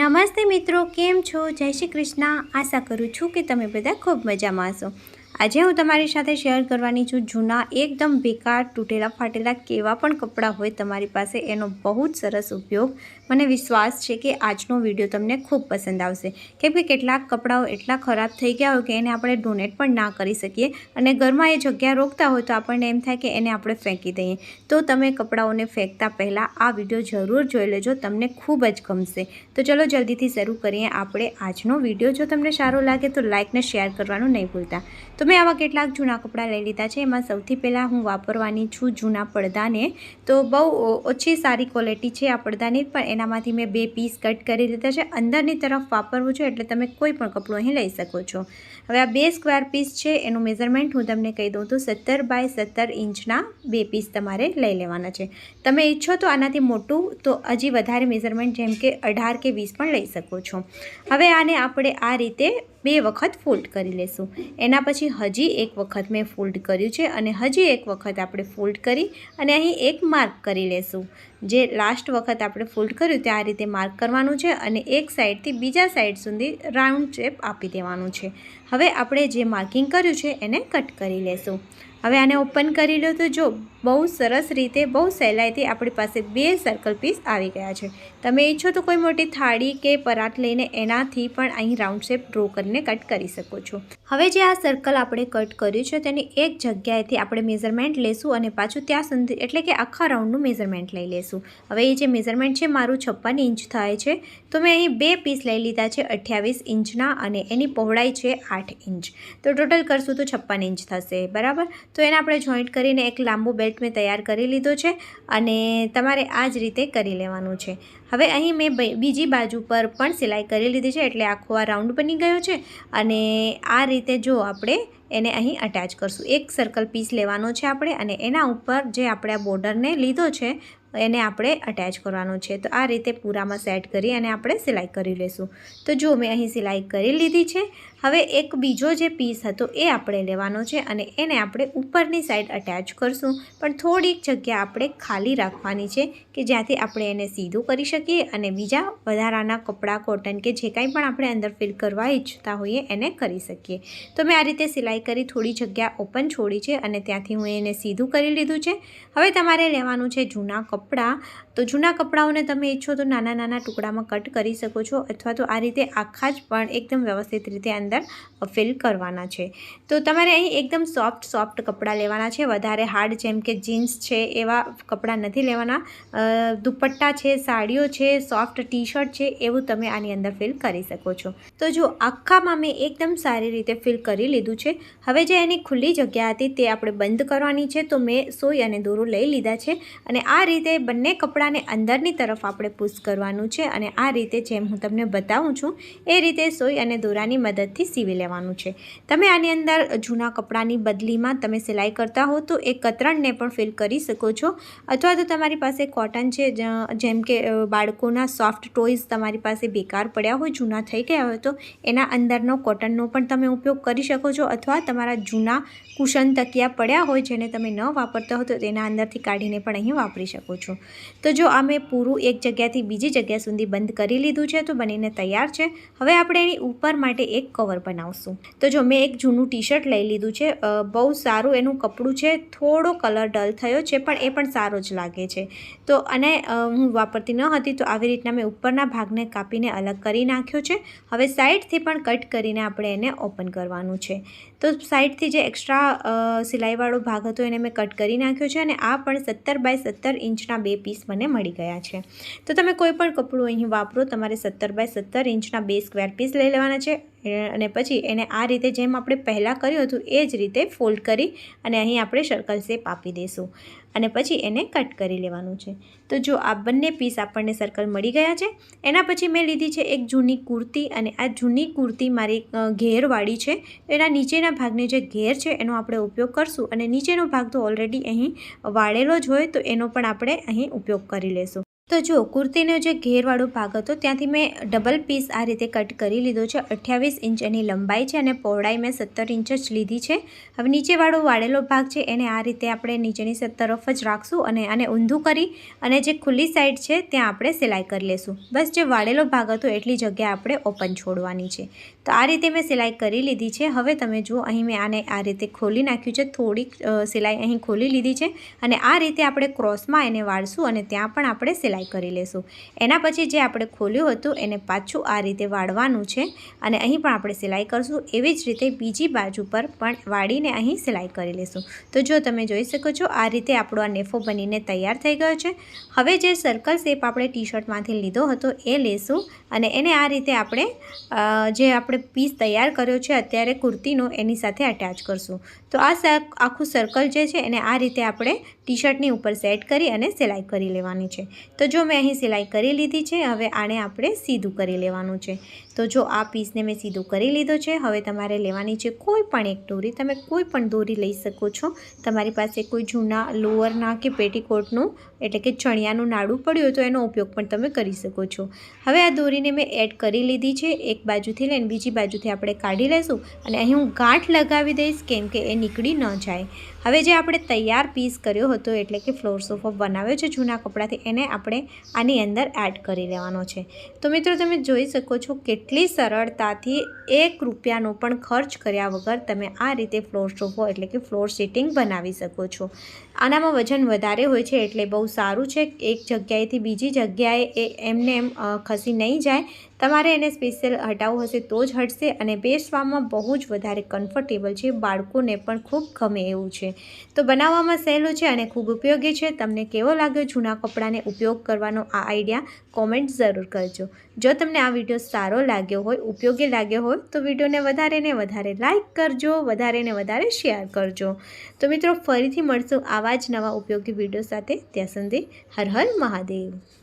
નમસ્તે મિત્રો, કેમ છો? જય શ્રી કૃષ્ણ. આશા કરું છું કે તમે બધા ખૂબ મજામાં હશો. આજે હું તમારી સાથે શેર કરવાની છું જૂના, એકદમ બેકાર, તૂટેલા, ફાટેલા કેવા પણ કપડાં હોય તમારી પાસે, એનો બહુ જ સરસ ઉપયોગ. મને વિશ્વાસ છે કે આજનો વીડિયો તમને ખૂબ પસંદ આવશે. કેમ કે કેટલાક કપડાઓ એટલા ખરાબ થઈ ગયા હોય કે એને આપણે ડોનેટ પણ ના કરી શકીએ અને ઘરમાં એ જગ્યા રોકતા હોય તો આપણને એમ થાય કે એને આપણે ફેંકી દઈએ. તો તમે કપડાઓને ફેંકતા પહેલાં આ વીડિયો જરૂર જોઈ લેજો, તમને ખૂબ જ ગમશે. તો ચલો જલ્દીથી શરૂ કરીએ આપણે આજનો વીડિયો. જો તમને સારો લાગે તો લાઇકને શેર કરવાનું નહીં ભૂલતા. તો મેં આવા કેટલાક જૂના કપડાં લઈ લીધા છે. એમાં સૌથી પહેલાં હું વાપરવાની છું જૂના પડદાને. તો બહુ ઓછી સારી ક્વોલિટી છે આ પડદાની, પણ એનામાંથી મેં બે પીસ કટ કરી લીધા છે. અંદરની તરફ વાપરવું છે એટલે તમે કોઈ પણ કપડું અહીં લઈ શકો છો. હવે આ બે સ્ક્વેર પીસ છે, એનું મેઝરમેન્ટ હું તમને કહી દઉં તો સત્તર બાય સત્તર ઇંચના બે પીસ તમારે લઈ લેવાના છે. તમે ઈચ્છો તો આનાથી મોટું, તો હજી વધારે મેઝરમેન્ટ જેમ કે અઢાર કે વીસ પણ લઈ શકો છો. હવે આને આપણે આ રીતે બે વખત ફોલ્ડ કરી લેશું. એના પછી હજી એક વખત મેં ફોલ્ડ કર્યું છે અને હજી એક વખત આપણે ફોલ્ડ કરી અને અહીં એક માર્ક કરી લેશું. જે લાસ્ટ વખત આપણે ફોલ્ડ કર્યું તે આ રીતે માર્ક કરવાનું છે અને એક સાઈડથી બીજા સાઈડ સુધી રાઉન્ડ શેપ આપી દેવાનું છે. હવે આપણે જે માર્કિંગ કર્યું છે એને કટ કરી લેશું. હવે આને ઓપન કરી લો તો જો બહુ સરસ રીતે, બહુ સહેલાઈથી આપણી પાસે બે સર્કલ પીસ આવી ગયા છે. તમે ઈચ્છો તો કોઈ મોટી થાળી કે પરાત લઈને એનાથી પણ અહીં રાઉન્ડ શેપ ડ્રો કરીને કટ કરી શકો છો. હવે જે આ સર્કલ આપણે કટ કર્યું છે તેની એક જગ્યાએથી આપણે મેઝરમેન્ટ લેશું અને પાછું ત્યાં સુધી, એટલે કે આખા રાઉન્ડનું મેઝરમેન્ટ લઈ લેશું. હવે એ જે મેઝરમેન્ટ છે મારું છપ્પન ઇંચ થાય છે, તો મેં અહીં બે પીસ લઈ લીધા છે અઠ્યાવીસ ઇંચના અને એની પહોળાઈ છે આઠ ઇંચ. તો ટોટલ કરશું તો છપ્પન ઇંચ થશે, બરાબર? તો એને આપણે જોઈન્ટ કરીને એક લાંબુ બેલ્ટ મેં તૈયાર કરી લીધો છે અને તમારે આ જ રીતે કરી લેવાનું છે. હવે અહીં મેં બીજી બાજુ પર પણ સિલાઈ કરી લીધી છે એટલે આખો આ રાઉન્ડ બની ગયો છે અને આ રીતે જો આપણે એને અહીં અટેચ કરશું. એક સર્કલ પીસ લેવાનો છે આપણે અને એના ઉપર જે આપણે આ બોર્ડરને લીધો છે એને આપણે અટેચ કરવાનું છે. તો આ રીતે પૂરામાં સેટ કરી અને આપણે સિલાઈ કરી લઈશું તો જો મેં અહીં સિલાઈ કરી લીધી છે, હવે એક બીજો જે પીસ હતો એ આપણે લેવાનો છે અને એને આપણે ઉપરની સાઈડ અટેચ કરશું. પણ થોડીક જગ્યા આપણે ખાલી રાખવાની છે કે જ્યાંથી આપણે એને સીધું કરી શકીએ અને બીજા વધારાના કપડાં કોટન કે જે કાંઈ પણ આપણે અંદર ફિલ કરવા ઈચ્છતા હોઈએ એને કરી શકીએ. તો મેં આ રીતે સિલાઈ કરી થોડી જગ્યા ઓપન છોડી છે અને ત્યાંથી હું એને સીધું કરી લીધું છે. હવે તમારે લેવાનું છે જૂના કપડાં તો જૂના કપડાઓને તમે ઈચ્છો તો નાના નાના ટુકડામાં કટ કરી શકો છો અથવા તો આ રીતે આખા જ પણ એકદમ વ્યવસ્થિત રીતે અંદર ફિલ કરવાના છે. તો તમારે અહીં એકદમ સોફ્ટ સોફ્ટ કપડાં લેવાના છે. વધારે હાર્ડ જેમ કે જીન્સ છે એવા કપડાં નથી લેવાના. દુપટ્ટા છે, સાડીઓ છે, સોફ્ટ ટી શર્ટ છે એવું તમે આની અંદર ફિલ કરી શકો છો. તો જો આખામાં મેં એકદમ સારી રીતે ફિલ કરી લીધું છે. હવે જે એની ખુલ્લી જગ્યા હતી તે આપણે બંધ કરવાની છે. તો મેં સોય અને દોરો લઈ લીધા છે અને આ રીતે બંને કપડાને અંદરની તરફ આપણે પુશ કરવાનું છે અને આ રીતે જેમ હું તમને બતાવું છું, એ રીતે સોય અને દોરાની મદદથી સીવી લેવાનું છે. તમે આની અંદર જૂના કપડાની બદલીમાં તમે સિલાઈ કરતા હો તો એ કતરણને પણ ફિલ કરી શકો છો. અથવા તો તમારી પાસે કોટન છે જેમ કે બાળકોના સોફ્ટ ટોયઝ તમારી પાસે બેકાર પડ્યા હોય, જૂના થઈ ગયા હોય તો એના અંદરનો કોટનનો પણ તમે ઉપયોગ કરી શકો છો. અથવા તમારા જૂના કુશન તકિયા પડ્યા હોય જેને તમે ન વાપરતા હો તો તેના અંદરથી કાઢીને પણ અહીં વાપરી શકો છો. તો જો આ મેં પૂરું એક જગ્યાથી બીજી જગ્યા સુધી બંધ કરી લીધું છે, તો બનીને તૈયાર છે. હવે આપણે એની ઉપર માટે એક કવર બનાવશું. તો જો મેં એક જૂનું ટી શર્ટ લઈ લીધું છે બહુ સારું એનું કપડું છે, થોડો કલર ડલ થયો છે, પણ એ પણ સારો જ લાગે છે. તો અને હું વાપરતી ન હતી, તો આવી રીતના મેં ઉપરના ભાગને કાપીને અલગ કરી નાખ્યો છે. હવે સાઈડથી પણ કટ કરીને આપણે એને ઓપન કરવાનું છે. તો સાઈડથી જે એક્સ્ટ્રા સિલાઈવાળો ભાગ હતો એને મેં કટ કરી નાખ્યો છે અને આ પણ સત્તર બાય સત્તર ઇંચના બે પીસ મને મળી ગયા છે. તો તમે કોઈ પણ કપડું અહીં વાપરો, તમારે સત્તર બાય સત્તર ઇંચના બે સ્ક્વેર પીસ લઈ લેવાના છે. અને પછી એને આ રીતે જેમ આપણે પહેલાં કર્યું હતું, એ જ રીતે ફોલ્ડ કરી અને અહીં આપણે સર્કલ શેપ આપી દઈશું. અને પછી એને કટ કરી લેવાનું છે. તો જો આ બંને પીસ આપણને સર્કલ મળી ગયા છે, એના પછી મેં લીધી છે એક જૂની કુર્તી અને આ જૂની કુર્તી મારી ઘેરવાળી છે. એના નીચેના ભાગને જે ઘેર છે, એનો આપણે ઉપયોગ કરશું અને નીચેનો ભાગ તો ઓલરેડી અહીં વાળેલો જ હોય, તો એનો પણ આપણે અહીં ઉપયોગ કરી લેશું. તો જો, કુર્તીનો જે ઘેરવાળો ભાગ હતો, ત્યાંથી મેં ડબલ પીસ આ રીતે કટ કરી લીધો છે. અઠ્યાવીસ ઇંચ એની લંબાઈ છે અને પહોળાઈ મેં સત્તર ઇંચ જ લીધી છે. હવે નીચેવાળો વાળેલો ભાગ છે, એને આ રીતે આપણે નીચેની તરફ જ રાખશું અને આને ઊંધું કરી અને જે ખુલ્લી સાઈડ છે, ત્યાં આપણે સિલાઈ કરી લેશું. બસ જે વાળેલો ભાગ હતો, એટલી જગ્યા આપણે ઓપન છોડવાની છે. તો આ રીતે મેં સિલાઈ કરી લીધી છે. હવે તમે જુઓ, અહીં મેં આને આ રીતે ખોલી નાખ્યું છે. થોડીક સિલાઈ અહીં ખોલી લીધી છે અને આ રીતે આપણે ક્રોસમાં એને વાળશું અને ત્યાં પણ આપણે સિલાઈ કરી લેશું. એના પછી જે આપણે ખોલ્યું હતું એને પાછું આ રીતે વાળવાનું છે અને અહીં પણ આપણે સિલાઈ કરશું. એવી જ રીતે બીજી બાજુ પર પણ વાળીને અહીં સિલાઈ કરી લેશું. તો જો તમે જોઈ શકો છો, આ રીતે આપણો આ નેફો બનીને તૈયાર થઈ ગયો છે. હવે જે સર્કલ શેપ આપણે ટી શર્ટમાંથી લીધો હતો એ લેશું અને એને આ રીતે આપણે જે આપણે પીસ તૈયાર કર્યો છે અત્યારે કુર્તીનો એની સાથે અટેચ કરશું. તો આ આખું સર્કલ જે છે એને આ રીતે આપણે ટી શર્ટની ઉપર સેટ કરી અને સિલાઈ કરી લેવાની છે. તો જો મેં અહીં સિલાઈ કરી લીધી છે, હવે આને આપણે સીધું કરી લેવાનું છે. તો જો આ પીસને મેં સીધું કરી લીધો છે, હવે તમારે લેવાની છે કોઈ પણ એક દોરી. તમે કોઈ પણ દોરી લઈ શકો છો. તમારી પાસે કોઈ જૂના લોઅરના કે પેટીકોટનું, એટલે કે ચણિયાનું નાડું પડ્યું તો એનો ઉપયોગ પણ તમે કરી શકો છો. હવે આ દોરીને મેં એડ કરી લીધી છે, એક બાજુથી લઈને બીજી બાજુથી આપણે કાઢી લઈશું અને અહીં હું ગાંઠ લગાવી દઈશ કેમ કે એ નીકળી ન જાય. હવે જે આપણે તૈયાર પીસ કર્યો હતો, એટલે કે ફ્લોર સોફો બનાવ્યો છે જૂના કપડાથી, એને આપણે આની અંદર એડ કરી લેવાનો છે. તો મિત્રો, તમે જોઈ શકો છો કેટલી સરળતાથી એક રૂપિયાનો પણ ખર્ચ કર્યા વગર તમે આ રીતે ફ્લોર સોફો એટલે કે ફ્લોર સીટિંગ બનાવી શકો છો. આનામાં વજન વધારે હોય છે એટલે બહુ સારું છે. એક જગ્યાએથી બીજી જગ્યાએ એ એમને એમ ખસી નહીં જાય. તમારે એને સ્પેશિયલ હટાવવું હશે તો જ હટશે અને બેસવામાં બહુ જ વધારે કમ્ફર્ટેબલ છે. બાળકોને પણ ખૂબ ગમે એવું છે. તો બનાવવામાં સહેલું છે અને ખૂબ ઉપયોગી છે. તમને કેવો લાગ્યો જૂના કપડાને ઉપયોગ કરવાનો આ આઈડિયા? કોમેન્ટ જરૂર કરજો. જો તમને આ વીડિયો સારો લાગ્યો હોય, ઉપયોગી લાગ્યો હોય, તો વિડીયોને વધારે ને વધારે લાઇક કરજો, વધારે ને વધારે શેર કરજો. તો મિત્રો, ફરીથી મળશું આવા જ નવા ઉપયોગી વીડિયો સાથે. ત્યાં સુધી હર હર મહાદેવ.